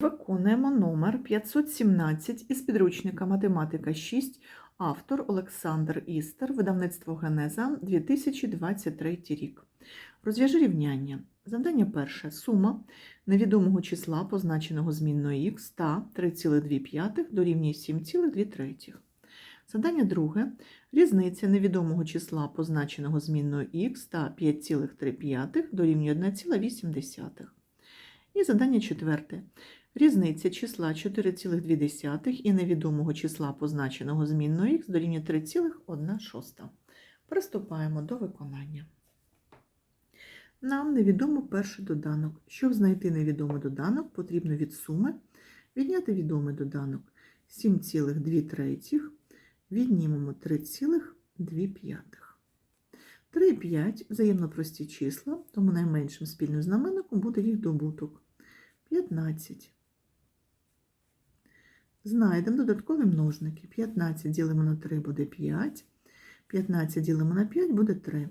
Виконуємо номер 517 із підручника Математика 6, автор Олександр Істер, видавництво Генеза 2023 рік. Розв'яжи рівняння. Завдання перше. Сума невідомого числа, позначеного змінною х та 3,2 дорівнює 7,2. Завдання друге. Різниця невідомого числа, позначеного змінною х та 5,3 дорівнює 1,8. І завдання четверте. Різниця числа 4,2 і невідомого числа, позначеного змінною х, дорівнює 3,1. Приступаємо до виконання. Нам невідомо перший доданок. Щоб знайти невідомий доданок, потрібно від суми відняти відомий доданок 7,2 віднімемо 3,2. 3 і 5 взаємно прості числа, тому найменшим спільним знаменником буде їх добуток 15. Знайдемо додаткові множники. 15 ділимо на 3 буде 5. 15 ділимо на 5 буде 3.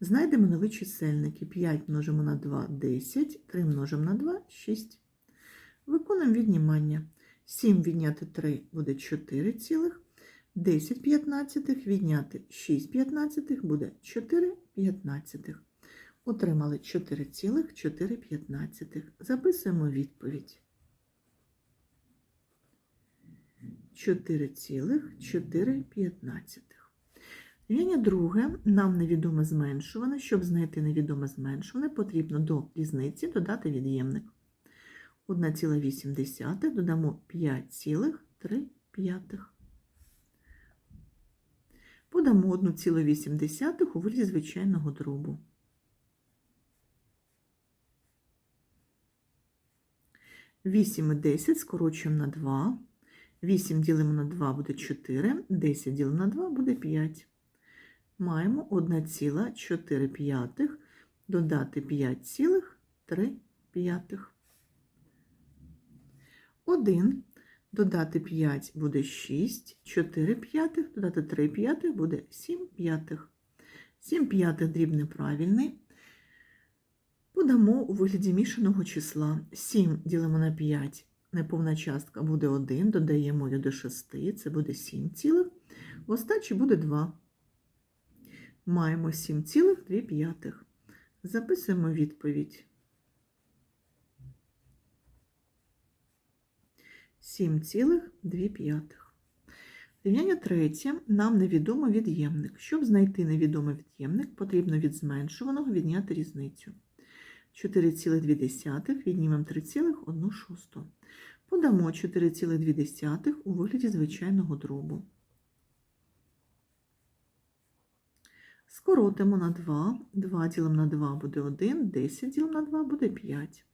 Знайдемо нові чисельники. 5 множимо на 2 10, 3 множимо на 2 6. Виконуємо віднімання. 7 відняти 3 буде 4 цілих. 10 п'ятнадцятих відняти 6 п'ятнадцятих буде 4 п'ятнадцятих. Отримали 4,4. Записуємо відповідь. 4,4. Рівняння друге нам невідоме зменшуване. Щоб знайти невідоме зменшуване, потрібно до різниці додати від'ємник. 1,8 додамо 5,3. Подамо 1,8 у вигляді звичайного дробу. 8 і 10 скорочуємо на 2. 8 ділимо на 2 буде 4, 10 ділимо на 2 буде 5. Маємо 1,4 додати 5,3. 1 додати 5 буде 6, 4 п'ятих, додати 3 п'ятих буде 7 п'ятих. 7 п'ятих дріб неправильний. Подамо у вигляді мішаного числа. 7 ділимо на 5, неповна частка буде 1, додаємо до 6, це буде 7 цілих. В остачі буде 2. Маємо 7,2. Записуємо відповідь. 7,2. Рівняння третє. Нам невідомо від'ємник. Щоб знайти невідомий від'ємник, потрібно від зменшуваного відняти різницю. 4,2 віднімемо 3,1. Подамо 4,2 у вигляді звичайного дробу. Скоротимо на 2. 2 ділимо на 2 буде 1, 10 ділимо на 2 буде 5.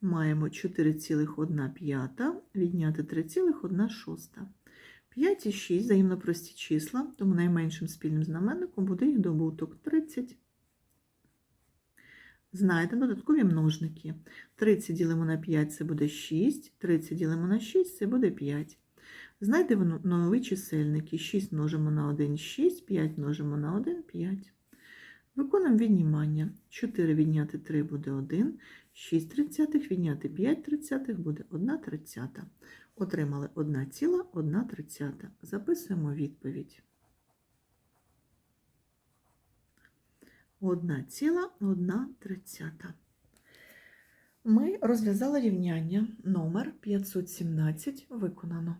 Маємо 4,1 відняти 3,1. 5 і 6 взаємно прості числа, тому найменшим спільним знаменником буде їх добуток 30. Знайдемо додаткові множники. 30 ділимо на 5 це буде 6, 30 ділимо на 6 це буде 5. Знайдемо нові чисельники. 6 множимо на 1 6, 5 множимо на 1 5. Виконуємо віднімання. 4 відняти 3 буде 1, 6 тридцятих відняти 5 тридцятих буде 1 тридцята. Отримали 1,1 тридцята. Записуємо відповідь. 1,1 тридцята. Ми розв'язали рівняння номер 517 виконано.